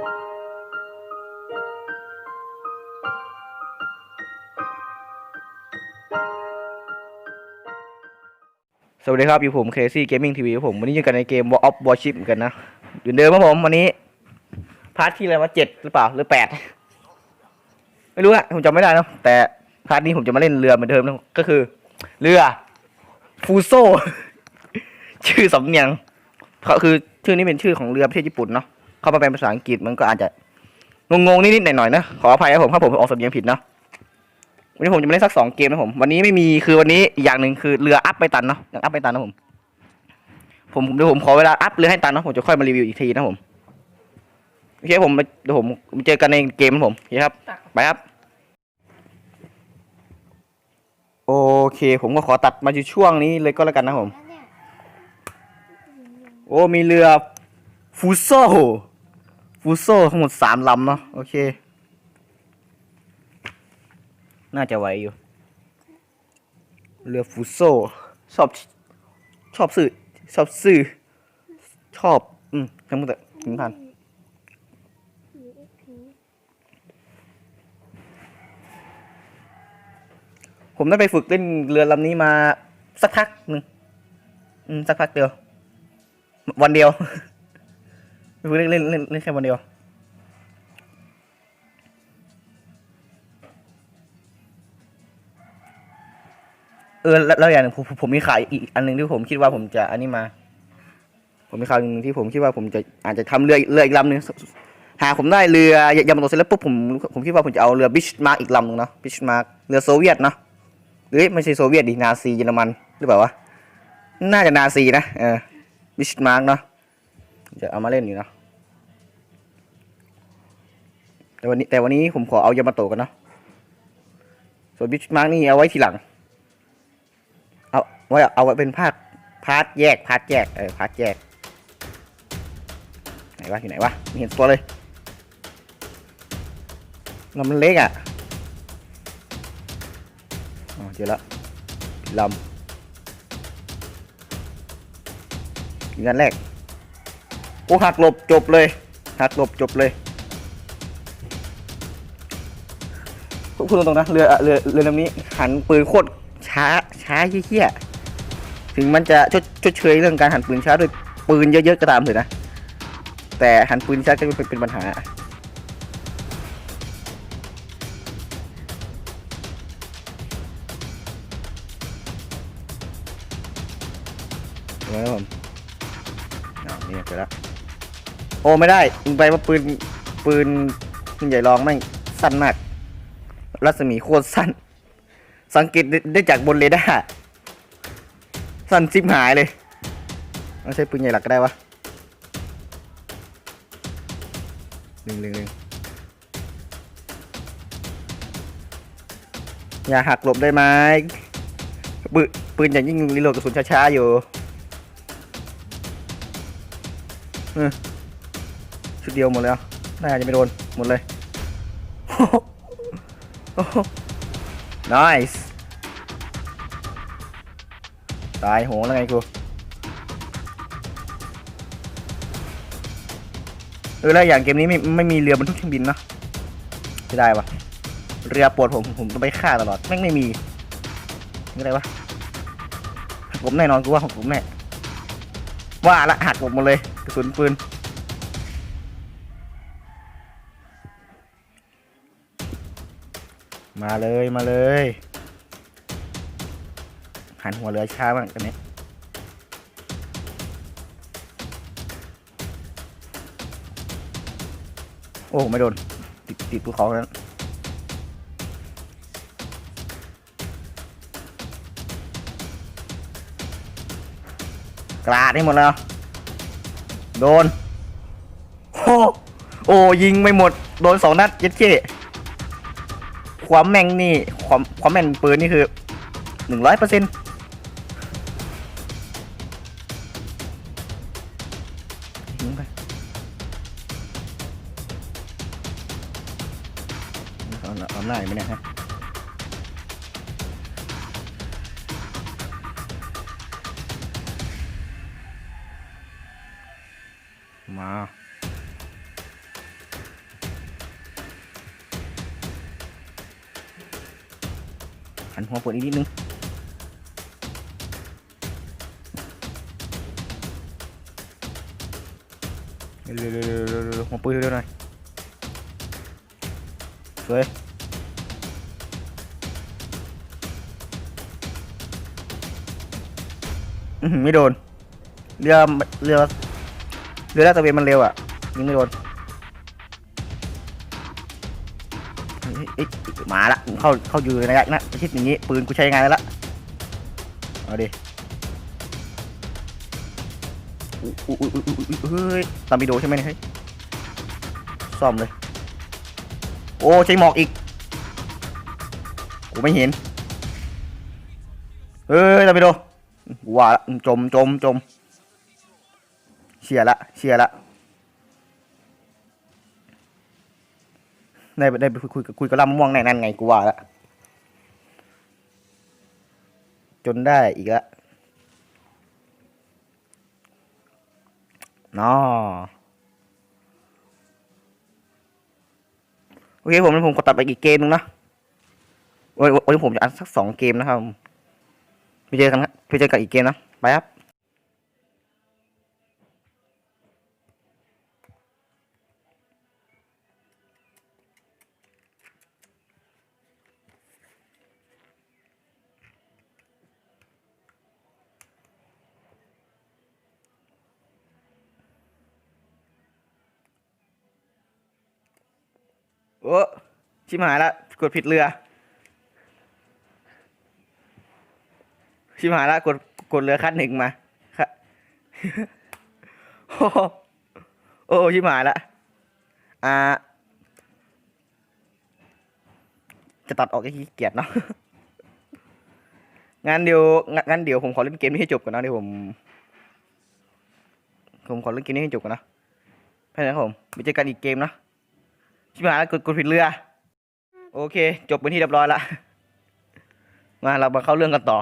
สวัสดีครับ อยู่ผมเคซี่เกมมิ่งทีวีผม วันนี้อยู่กันในเกม War of Warship เหมือนกันนะเหมือนเดิมครับผม วันนี้ พาร์ทที่อะไรวะเจ็ดหรือเปล่า หรือแปดไม่รู้อะผมจำไม่ได้นะแต่พาร์ทนี้ผมจะมาเล่นเรือเหมือนเดิมนะก็คือ เรือ ฟูโซ ชื่อสำเนียงเขาคือชื่อนี้เป็นชื่อของเรือประเทศญี่ปุ่นเนาะ เข้ามาเป็นภาษาอังกฤษมันก็อาจจะงงๆนิดๆหน่อยๆนะขออภัยครับผมถ้าผมออกสำเนียงผิดเนาะวันนี้ผมจะมาเล่นสักสองเกมนะผมวันนี้ไม่มีคือวันนี้อย่างหนึ่งคือเรืออัพไปตันเนาะยังอัพไปตันนะผมผมผมเดี๋ยวผมขอเวลาอัพเรือให้ตันเนาะผมจะค่อยมารีวิวอีกทีนะผมโอเคผมเดี๋ยวผมเจอกันในเกมนะผมโอเคครับไปครับโอเค ผมก็ขอตัดมาอยู่ช่วงนี้เลยก็แล้วกันนะผม โอ้มีเรือฟูโซ ฟูโซทั้งหมดสามลำเนาะโอเค น่าจะไหวอยู่ เรือฟูโซ ชอบ ชอบซื้อชอบซื้อชอบ อืมทั้งหมดถึงพันผมได้ไปฝึกเล่นเรือลำนี้มาสักพักหนึ่งอืมสักพักเดียว วันเดียว เล่นเล่นเล่นเล่นแค่วันเดียวเออแล้วอย่างหนึ่งผมผมมีขายอีกอันหนึ่งที่ผมคิดว่าผมจะอันนี้มา ผมมีข่าวหนึ่งที่ผมคิดว่าผมจะอาจจะทำเรือเรืออีกลำหนึ่งหาผมได้เรือยามาโตเสร็จแล้วปุ๊บผมผมคิดว่าผมจะเอาเรือบิชมาร์กอีกลำหนึ่งเนาะบิชมาร์กเรือโซเวียตเนาะหรือไม่ใช่โซเวียตดินาซีเยอรมันหรือเปล่าวะน่าจะนาซีนะเออบิชมาร์กเนาะ จะเอามาเล่นอยู่นะแต่วันนี้แต่วันนี้ผมขอเอายามาโตกันเนาะส่วนบิชมาร์กนี่เอาไว้ทีหลัง เอาไว้เอาไว้เป็นภาคพาร์ทแยกพาร์ทแยกเออพาร์ทแยกไหนวะอยู่ไหนวะไม่เห็นตัวเลยลำมันเล็กอะอ๋อเจอแล้วลำงกันแรก โอ้หักหลบจบเลยหักหลบจบเลยพูดตรงๆนะเรือเรือเรือลำนี้หันปืนโคตรช้าช้าเหี้ยถึงมันจะชดชดเชยเรื่องการหันปืนช้าด้วยปืนเยอะๆก็ตามเถอะนะ แต่หันปืนช้าก็เป็นเป็นปัญหาถูกไหมครับผมอ้าวนี่เจแล้ว โอ้ไม่ได้ยิงไปว่าปืนปืนยิงใหญ่รองแม่งสั้นมาก รัศมีโคตรสั้น สังเกตได้จากบนเรดาร์สั้นซิบหายเลยต้องใช้ปืนใหญ่หลักก็ได้วะหนึ่งหนึ่งหนึ่งอย่าหักหลบได้ไหมปืนปืนอย่างยิ่งรีโหลดกระสุนช้าๆอยู่ ชุดเดียวหมดแล้วน่าจะไม่โดนหมดเลย nice ตายโหงแล้วไงกูเออแล้วอย่างเกมนี้ไม่ไม่มีเรือบรรทุกเครื่องบินเนะไม่ได้ปะเรือปวดผมผมต้องไปฆ่าตลอดแม่งไม่มีไม่ได้ปะหักผมแน่นอนกูว่าหักผมแน่ว่าละหักผมหมดเลยกระสุนปืน มาเลยมาเลย หันหัวเรือช้ามากกันนี้โอ้ไม่โดน ติดติดภูเขานั้นกราดให้หมดแล้ว โดน โอ้โอ้ยิงไม่หมด โดนสองนัดเย็ดเจ้ ความแม่งนี่ความความแม่นปืนนี่คือหนึ่งร้อยเปอร์เซ็นต์ยิงไปเอาเอาหน้าไหมเนี่ยฮะมา หันหัวเปิดอีกนิดนึงเร็วๆๆๆๆๆหัวปืนเร็วๆหน่อยสวยไม่โดน เรือ เรือ เรือลาดตระเวนมันเร็วอะยิงไม่โดน เฮ้ยเอ้ยมาละเข้าเข้าอยู่ในระยะนะประชิดอย่างนี้ปืนกูใช้ยังไงแล้วละเอาดิอุ๊ยอุ๊ยอุ๊ยอุ๊ยเฮ้ยตามิโดใช่ไหมเนี่ยเฮ้ยซ่อมเลย โอ้ใช้หมอกอีกกูไม่เห็นเฮ้ยตามิโดกูว่าละจมจมจมเชียละเชียละ ได้ได้ไปคุยคุยกับลำม่วงแน่นั่นไงกูว่าละจนได้อีกละนอโอเคผมผมกดตัดไปอีกเกมนึงนะวันวันนี้ผมจะอัดสักสองเกมนะครับไปเจอกันครับไปเจอกันอีกเกมนะ ไปครับ โอ้ชิมหายละกดผิดเรือ ชิมหายละกดกดเรือคัดหนึ่งมาค่ะโอ้โอ้ชิมหายละอ่าจะตัดออกก็ขี้เกียจเนาะงั้นเดี๋ยวงั้นงั้นเดี๋ยวผมขอเล่นเกมนี้ให้จบก่อนนะเดี๋ยวผม ผมขอเล่นเกมนี้ให้จบก่อนนะแค่นั้นครับผมไปเจอกันอีกเกมนะ ชิบหายแล้วกดกดผิดเรือ โอเค จบเป็นที่เรียบร้อยละ มาเรามาเข้าเรื่องกันต่อ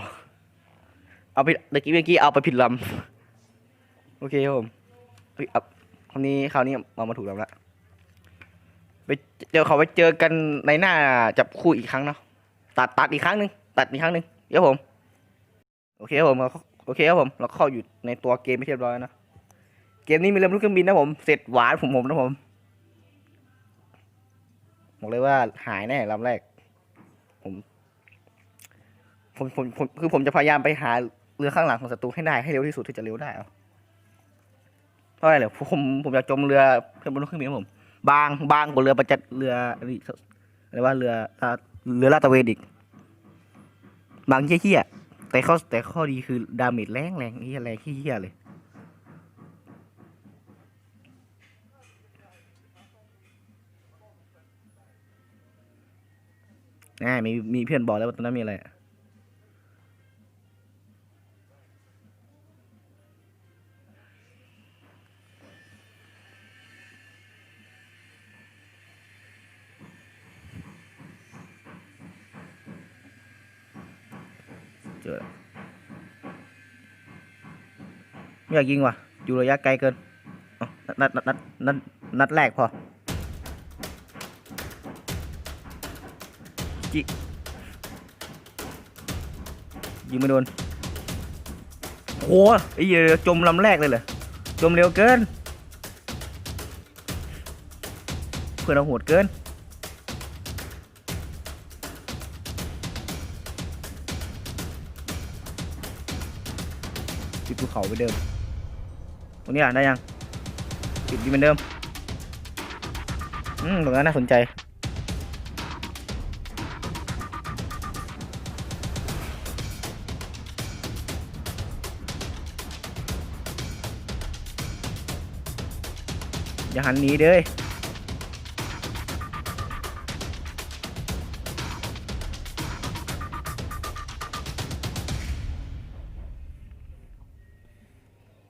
เอาไปเมื่อกี้เมื่อกี้เอาไปผิดลำ โอเคครับผมเฮ้ยเอาคราวนี้คราวนี้มามาถูกลำละไปเดี๋ยวเขาไปเจอกันในหน้าจับคู่อีกครั้งเนาะ ตัดตัดอีกครั้งหนึ่งตัดอีกครั้งหนึ่งเดี๋ยวผม โอเคครับผมเราโอเคครับผม เราเข้าอยู่ในตัวเกมไม่เรียบร้อยนะ เกมนี้มีเรือลูกเครื่องบินนะผม เสร็จหวานผมผมนะผม บอกเลยว่าหายแน่ลำแรก ผมผมผมผมคือผมจะพยายามไปหาเรือข้างหลังของศัตรูให้ได้ให้เร็วที่สุดที่จะเร็วได้เพราะอะไรเหรอผมผมอยากจมเรือเพื่อนบนเครื่องบินผม บางบางกว่าเรือประจัดเรืออะไรอะไรว่าเรือเรือลาดตะเวนอีกบางเหี้ยๆแต่ข้อแต่ข้อดีคือดาเมจแรงแรงนี่แรงเหี้ยเลย อ่มีมีเพื่อนบอกแล้วว่าตรงนั้นมีอะไรเจอไม่อยากยิงว่ะอยู่ระยะไกลเกินนัดนัดนัดนัดนัดแรกพอ จิยิงไม่โดนโอ้ไอ้เหี้ยจมลำแรกเลยเหรอจมเร็วเกิน เพื่อนเราโหดเกินปิดภูเขาไปเดิม ตรงนี้อะได้ยังปิดดีเหมือนเดิม อืมตรงนั้นน่าสนใจ อย่าหันหนีเด้ย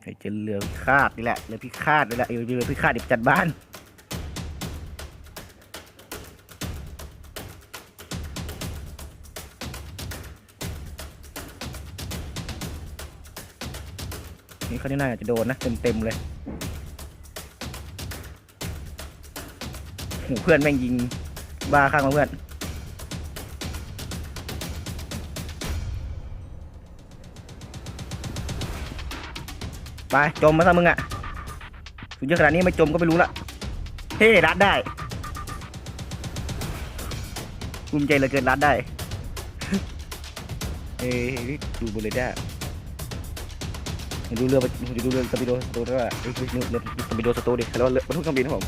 ไอ้เจนเรือพิฆาตนี่แหละเรือพิฆาตนี่แหละเออเรือพิฆาตเด็กจัดบ้านนี่เขาที่น่าจะโดนนะเต็มๆเลย หูเพื่อนแม่งยิงบ้าข้างมาเพื่อนไปจมมาซะมึงอะสุดยอดขนาดนี้ไม่จมก็ไม่รู้ละเฮ้รัดได้ภูมิใจเหลือเกินรัดได้เอ้ยดูบริเด้ดูเรือไปดูเรือสปีโดสตูดิว่าเรือสปีโดสตูดิแล้วเรือทุกเครื่องบินครับผม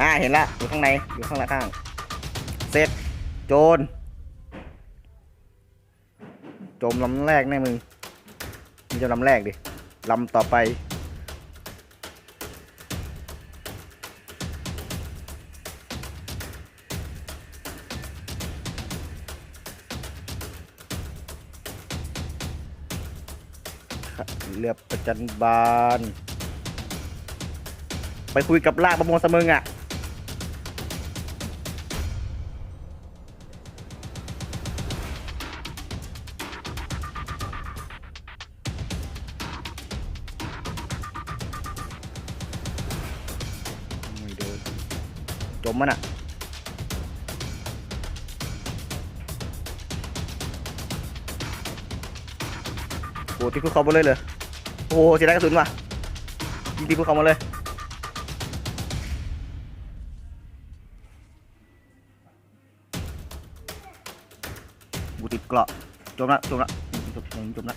อ่าเห็นละอยู่ข้างในอยู่ข้างลังข้างเสร็จโจรจมลำแรกแน่มึงนี่จะลำแรกดิลำต่อไปเรือประจันบาน ไปคุยกับลากประมงเสมึงอะ มมันอะโอ้ที่ภูเขามดเลยเลยโอ้โหเสียดายกระสุนว่ะยิงที่ภูเขามดเลยบูติดเกราะจมละจมละจมจมจมละ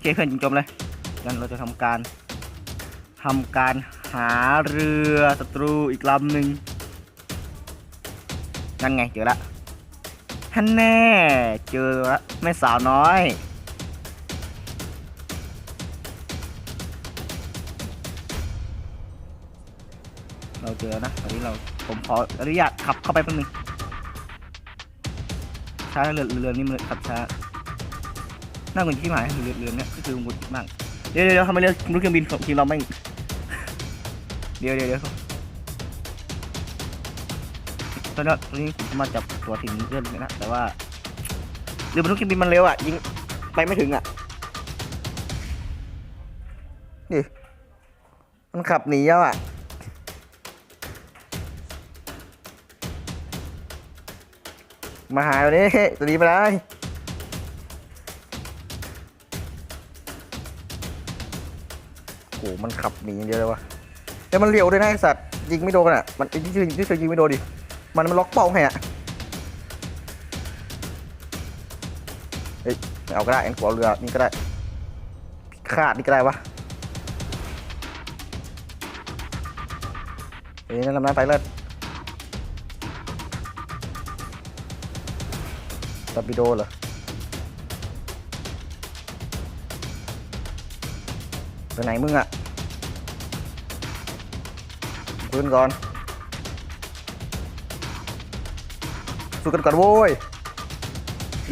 เคเพื่อนจมเลยงั้นเราจะทำการทำการ หาเรือศัตรูอีกลำหนึ่งนั่นไงเจอละท่านแน่เจอละแม่สาวน้อย เราเจอนะตอนนี้เราผมขออนุญาตขับเข้าไปแป๊บนึงช้าเรือเรือนี่มันขับช้าน่าหงุดหงิดที่หมายเรือเรือเนี่ยก็คือหงุดหงิดมากเดี๋ยวเดี๋ยวทำไมเรือรู้เครื่องบินของทีมเราไม่ เดี๋ยวเดี๋ยวเดี๋ยวตอนนี้ตอนนี้ผมมาจับตัวถึงเรื่อนนะแต่ว่าเรือบรรทุกเครื่องบินมันเร็วอะยิงไปไม่ถึงอะนี่มันขับหนีแล้วอะมาหาตัวนี้ตัวนี้ไปได้โอ้มันขับหนีอย่างเดียวเลยวะ แต่มันเร็วด้วยนะไอสัตว์ยิงไม่โดนอะมันที่ชื่อที่เธอยิงไม่โดนดิมันมันล็อกเป้าให้อะเฮ้ยไม่เอาก็ได้เอ็นขอเรือนี่ก็ได้พิฆาตนี่ก็ได้วะเฮ้ยนั่นลำนั้นไปเลยตอร์ปิโดเหรอไปไหนมึงอะ พื้นก่อนสู้กันก่อนโว้ย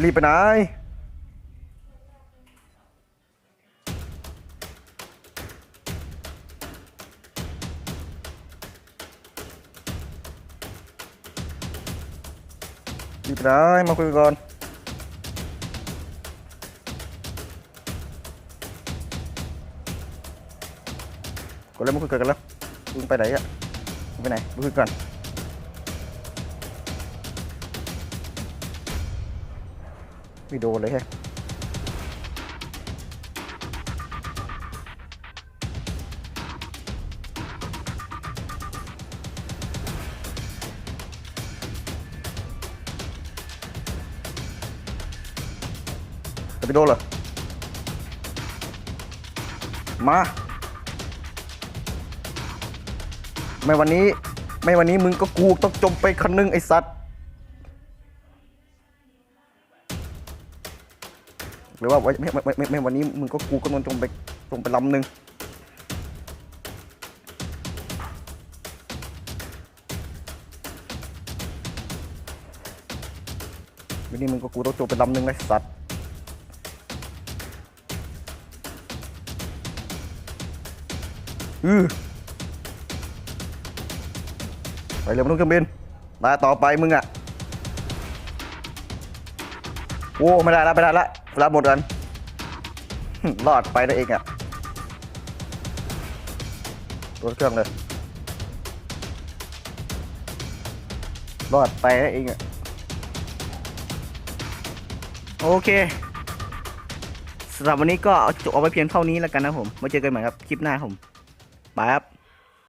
รีบไปไหน รีบไปไหน มาคุยกันก่อนกดแล้วมึงคุยกันแล้วมึงไปไหนอะ ไปไหนมึงคุยกันไม่โดนเลยแฮะจะไปโดนเหรอ มา ไม่วันนี้ ไม่วันนี้มึงก็กูต้องจมไปคันนึงไอ้สัตว์ หรือว่าไม่ไม่ไม่ไม่ไม่วันนี้มึงก็กูก็ต้องจมไปจมไปลำหนึ่งวันนี้มึงก็กูต้องจมไปลำหนึ่งไอสัตว์อือ ไปเรือมนุษย์เครื่องบินมาต่อไปมึงอะโอ้ไม่ได้ละไม่ได้ละเวลาหมดกันรอดไปได้เองอะตัวเครื่องเลยรอดไปได้เองอะโอเคสำหรับวันนี้ก็เอาจบเอาไว้เพียงเท่านี้แล้วกันนะผมไว้เจอกันใหม่ครับคลิปหน้าผมบายครับ